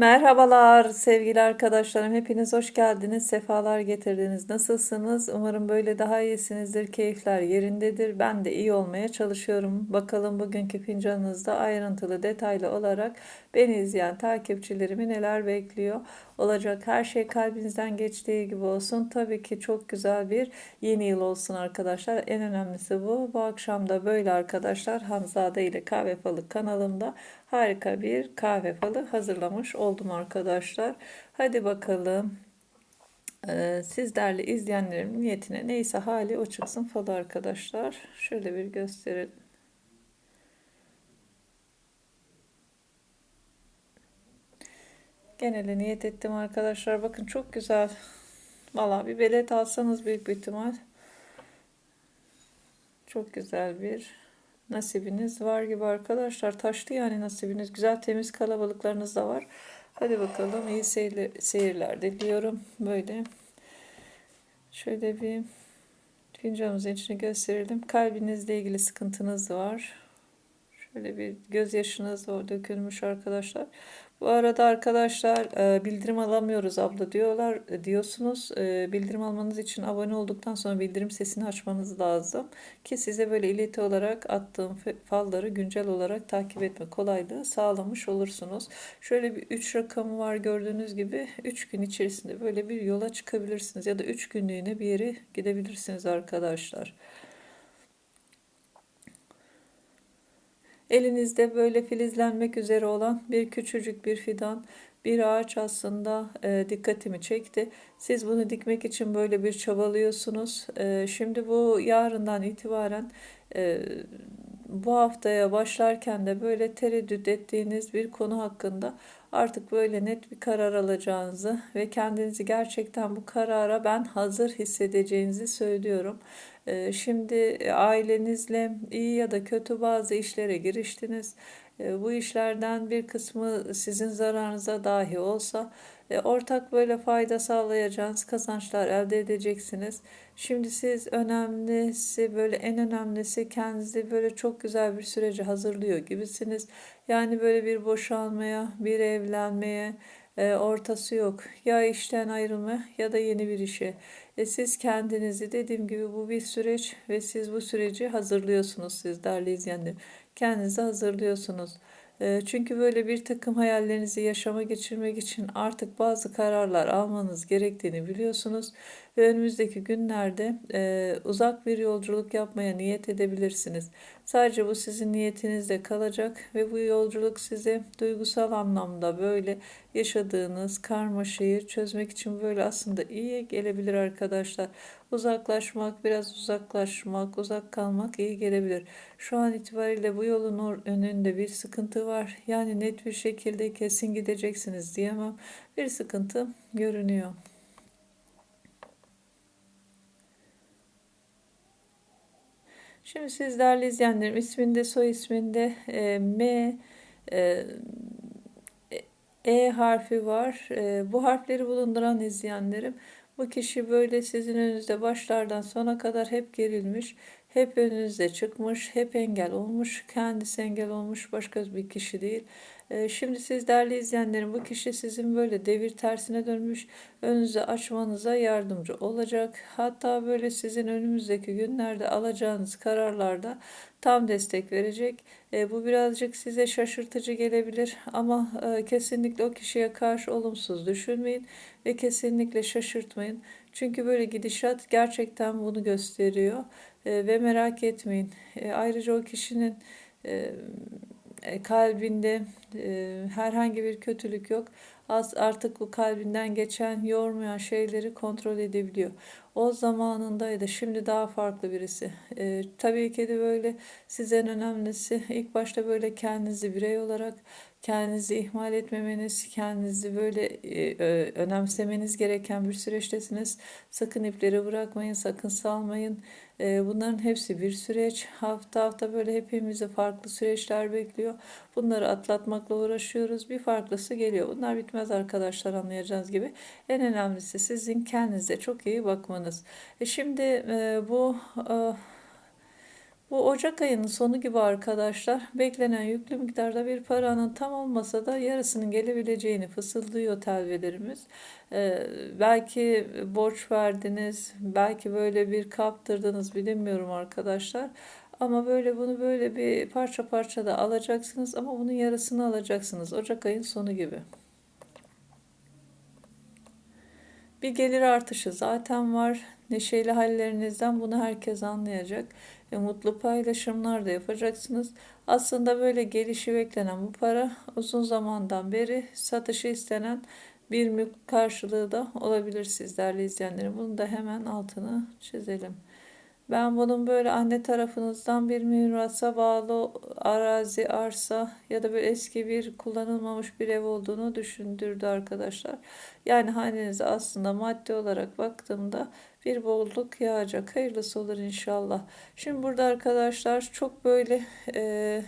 Merhabalar sevgili arkadaşlarım. Hepiniz hoş geldiniz. Sefalar getirdiniz. Nasılsınız? Umarım böyle daha iyisinizdir. Keyifler yerindedir. Ben de iyi olmaya çalışıyorum. Bakalım bugünkü fincanınızda ayrıntılı, detaylı olarak beni izleyen takipçilerimi neler bekliyor. Olacak her şey kalbinizden geçtiği gibi olsun. Tabii ki çok güzel bir yeni yıl olsun arkadaşlar. En önemlisi bu. Bu akşam da böyle arkadaşlar Hanzade ile Kahve Falı kanalımda harika bir kahve falı hazırlamış oldum arkadaşlar. Hadi bakalım. Ee, siz değerli izleyenlerim niyetine neyse hali o çıksın falı arkadaşlar. Şöyle bir gösterelim. Genele niyet ettim arkadaşlar. Bakın çok güzel. Valla bir belet alsanız büyük bir ihtimal. Çok güzel bir nasibiniz var gibi arkadaşlar. Taştı yani nasibiniz. Güzel temiz kalabalıklarınız da var. Hadi bakalım iyi seyirler, seyirler diliyorum. Böyle şöyle bir fincanımızın içine gösterelim. Kalbinizle ilgili sıkıntınız var. Şöyle bir gözyaşınız var dökülmüş arkadaşlar. Bu arada arkadaşlar e, bildirim alamıyoruz abla diyorlar e, diyorsunuz. E, bildirim almanız için abone olduktan sonra bildirim sesini açmanız lazım ki size böyle ileti olarak attığım falları güncel olarak takip etme kolaylığı sağlamış olursunuz. Şöyle bir 3 rakamı var gördüğünüz gibi 3 gün içerisinde böyle bir yola çıkabilirsiniz ya da 3 günlüğüne bir yere gidebilirsiniz arkadaşlar. Elinizde böyle filizlenmek üzere olan bir küçücük bir fidan, bir ağaç aslında e, dikkatimi çekti. Siz bunu dikmek için böyle bir çabalıyorsunuz. E, şimdi bu yarından itibaren e, bu haftaya başlarken de böyle tereddüt ettiğiniz bir konu hakkında artık böyle net bir karar alacağınızı ve kendinizi gerçekten bu karara ben hazır hissedeceğinizi söylüyorum. Ee, şimdi e, ailenizle iyi ya da kötü bazı işlere giriştiniz. Ee, bu işlerden bir kısmı sizin zararınıza dahi olsa e, ortak böyle fayda sağlayacağınız kazançlar elde edeceksiniz. Şimdi siz önemlisi böyle en önemlisi kendinizi böyle çok güzel bir sürece hazırlıyor gibisiniz. Yani böyle bir boşanmaya, bir evlenmeye, e, ortası yok. Ya işten ayrılma ya da yeni bir işe. E, siz kendinizi dediğim gibi bu bir süreç ve siz bu süreci hazırlıyorsunuz siz değerli izleyenler. Kendinizi hazırlıyorsunuz. E, çünkü böyle bir takım hayallerinizi yaşama geçirmek için artık bazı kararlar almanız gerektiğini biliyorsunuz ve önümüzdeki günlerde e, uzak bir yolculuk yapmaya niyet edebilirsiniz. Sadece bu sizin niyetinizde kalacak ve bu yolculuk size duygusal anlamda böyle yaşadığınız karmaşayı çözmek için böyle aslında iyi gelebilir arkadaşlar. Uzaklaşmak, biraz uzaklaşmak, uzak kalmak iyi gelebilir. Şu an itibariyle bu yolun önünde bir sıkıntı var. Yani net bir şekilde kesin gideceksiniz diyemem. Bir sıkıntı görünüyor. Şimdi siz değerli izleyenlerim isminde soy isminde e, M e, E harfi var. E, bu harfleri bulunduran izleyenlerim bu kişi böyle sizin önünüzde başlardan sona kadar hep gerilmiş, hep önünüze çıkmış, hep engel olmuş, kendisi engel olmuş başka bir kişi değil. Ee, şimdi siz değerli izleyenlerim bu kişi sizin böyle devir tersine dönmüş önünüzü açmanıza yardımcı olacak. Hatta böyle sizin önümüzdeki günlerde alacağınız kararlarda tam destek verecek. E, bu birazcık size şaşırtıcı gelebilir ama e, kesinlikle o kişiye karşı olumsuz düşünmeyin ve kesinlikle şaşırtmayın. Çünkü böyle gidişat gerçekten bunu gösteriyor e, ve merak etmeyin. E, ayrıca o kişinin e, e, kalbinde e, herhangi bir kötülük yok. Az artık bu kalbinden geçen yormayan şeyleri kontrol edebiliyor. O zamanındaydı. Şimdi daha farklı birisi. E, tabii ki de böyle sizin önemlisi ilk başta böyle kendinizi birey olarak kendinizi ihmal etmemeniz, kendinizi böyle e, önemsemeniz gereken bir süreçtesiniz. Sakın ipleri bırakmayın, sakın salmayın. E, bunların hepsi bir süreç. Hafta hafta böyle hepimizi farklı süreçler bekliyor. Bunları atlatmakla uğraşıyoruz. Bir farklısı geliyor. Bunlar bitmez arkadaşlar anlayacağınız gibi. En önemlisi sizin kendinize çok iyi bakmanız. E şimdi e, bu... E, Bu Ocak ayının sonu gibi arkadaşlar beklenen yüklü miktarda bir paranın tam olmasa da yarısının gelebileceğini fısıldıyor telvelerimiz. Ee, belki borç verdiniz, belki böyle bir kaptırdınız bilemiyorum arkadaşlar. Ama böyle bunu böyle bir parça parça da alacaksınız ama bunun yarısını alacaksınız Ocak ayın sonu gibi. Bir gelir artışı zaten var. Neşeli hallerinizden bunu herkes anlayacak. Ve mutlu paylaşımlar da yapacaksınız. Aslında böyle gelişi beklenen bu para uzun zamandan beri satışı istenen bir mülk karşılığı da olabilir sizlerle izleyenlerin. Bunu da hemen altını çizelim. Ben bunun böyle anne tarafınızdan bir mirasa bağlı arazi, arsa ya da böyle eski bir kullanılmamış bir ev olduğunu düşündürdü arkadaşlar. Yani hanenize aslında maddi olarak baktığımda bir bolluk yağacak. Hayırlısı olur inşallah. Şimdi burada arkadaşlar çok böyle e,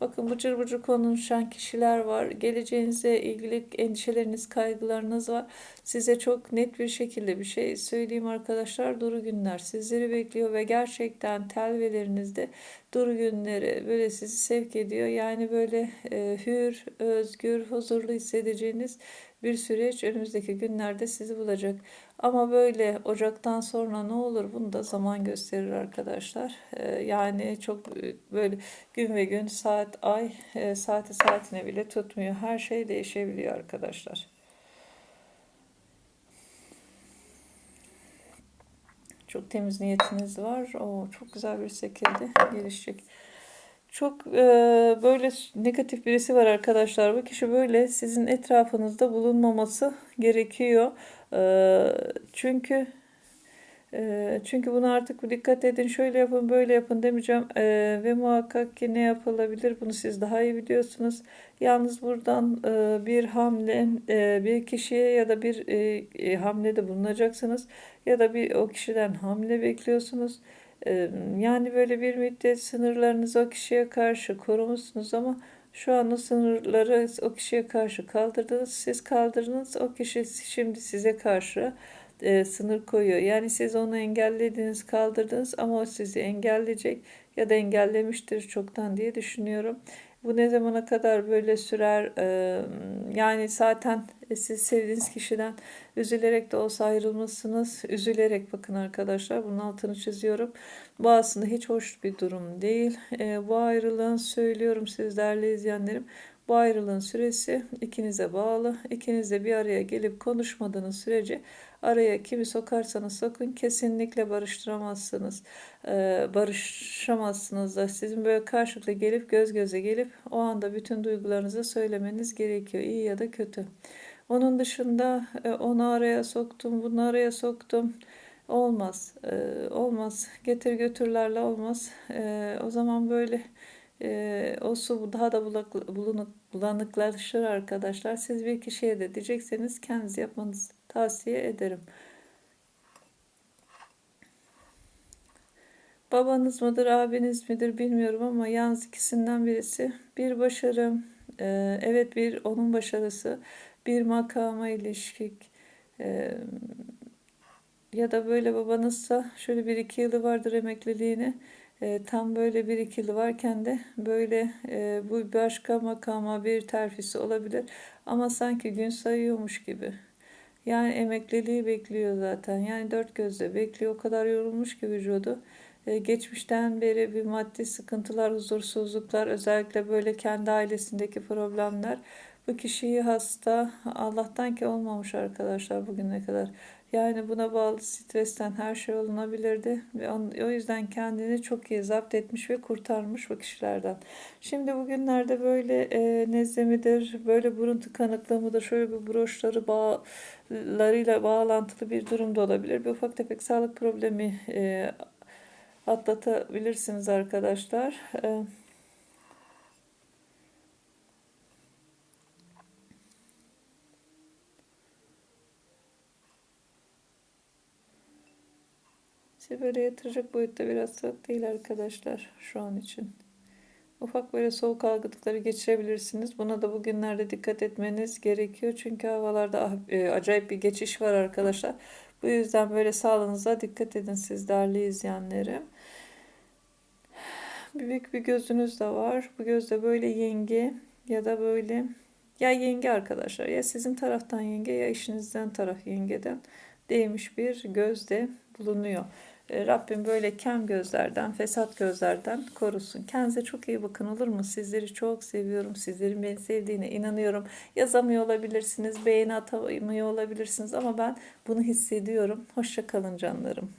Bakın bıcır bıcır konuşan kişiler var. Geleceğinize ilgili endişeleriniz, kaygılarınız var. Size çok net bir şekilde bir şey söyleyeyim arkadaşlar. Duru günler sizleri bekliyor ve gerçekten telvelerinizde duru günleri böyle sizi sevk ediyor. Yani böyle e, hür, özgür, huzurlu hissedeceğiniz bir süreç önümüzdeki günlerde sizi bulacak. Ama böyle Ocak'tan sonra ne olur bunu da zaman gösterir arkadaşlar. Ee, yani çok e, böyle gün ve gün, saat, ay, e, saati saatine bile tutmuyor. Her şey değişebiliyor arkadaşlar. Çok temiz niyetiniz var. O çok güzel bir şekilde gelişecek. Çok e, böyle negatif birisi var arkadaşlar. Bu kişi böyle sizin etrafınızda bulunmaması gerekiyor. E, çünkü e, çünkü bunu artık dikkat edin. Şöyle yapın, böyle yapın demeyeceğim. E, ve muhakkak ki ne yapılabilir? Bunu siz daha iyi biliyorsunuz. Yalnız buradan e, bir hamle, e, bir kişiye ya da bir hamlede bulunacaksınız ya da bir o kişiden hamle bekliyorsunuz. Yani böyle bir müddet sınırlarınızı o kişiye karşı korumuşsunuz ama şu an sınırları o kişiye karşı kaldırdınız. Siz kaldırdınız o kişi şimdi size karşı e, sınır koyuyor. Yani siz onu engellediniz, kaldırdınız ama o sizi engelleyecek ya da engellemiştir çoktan diye düşünüyorum. Bu ne zamana kadar böyle sürer? Yani zaten siz sevdiğiniz kişiden üzülerek de olsa ayrılmışsınız. Üzülerek bakın arkadaşlar bunun altını çiziyorum. Bu aslında hiç hoş bir durum değil. Bu ayrılığın söylüyorum sizlerle izleyenlerim. Bu ayrılığın süresi ikinize bağlı. İkiniz de bir araya gelip konuşmadığınız sürece araya kimi sokarsanız sokun kesinlikle barıştıramazsınız. Ee, barışamazsınız da sizin böyle karşılıklı gelip göz göze gelip o anda bütün duygularınızı söylemeniz gerekiyor. iyi ya da kötü. Onun dışında e, onu araya soktum, bunu araya soktum. Olmaz. E, olmaz. Getir götürlerle olmaz. E, o zaman böyle e, o su daha da bulak, bulunuk, bulanıklaşır arkadaşlar. Siz bir kişiye de diyecekseniz kendiniz yapmanızı tavsiye ederim. Babanız mıdır, abiniz midir bilmiyorum ama yalnız ikisinden birisi bir başarım, e, evet bir onun başarısı, bir makama ilişkik e, ya da böyle babanızsa şöyle bir iki yılı vardır emekliliğini e, tam böyle bir ikili varken de böyle e, bu başka makama bir terfisi olabilir ama sanki gün sayıyormuş gibi. Yani emekliliği bekliyor zaten. Yani dört gözle bekliyor. O kadar yorulmuş ki vücudu. E, geçmişten beri bir maddi sıkıntılar, huzursuzluklar, özellikle böyle kendi ailesindeki problemler bu kişiyi hasta Allah'tan ki olmamış arkadaşlar bugüne kadar. Yani buna bağlı stresten her şey olunabilirdi. Ve o yüzden kendini çok iyi zapt etmiş ve kurtarmış bu kişilerden. Şimdi bugünlerde böyle e, nezle midir, böyle burun tıkanıklığı mıdır, şöyle bir broşları bağlarıyla bağlantılı bir durum da olabilir. Bir ufak tefek sağlık problemi e, atlatabilirsiniz arkadaşlar. E, Size böyle yatıracak boyutta bir hastalık değil arkadaşlar şu an için. Ufak böyle soğuk algınlıkları geçirebilirsiniz. Buna da bugünlerde dikkat etmeniz gerekiyor. Çünkü havalarda ah, e, acayip bir geçiş var arkadaşlar. Bu yüzden böyle sağlığınıza dikkat edin siz değerli izleyenlerim. büyük bir gözünüz de var. Bu gözde böyle yenge ya da böyle ya yenge arkadaşlar ya sizin taraftan yenge ya eşinizden taraf yengeden değmiş bir gözde bulunuyor. E, Rabbim böyle kem gözlerden, fesat gözlerden korusun. Kendinize çok iyi bakın olur mu? Sizleri çok seviyorum. Sizlerin beni sevdiğine inanıyorum. Yazamıyor olabilirsiniz, beğeni atamıyor olabilirsiniz ama ben bunu hissediyorum. Hoşça kalın canlarım.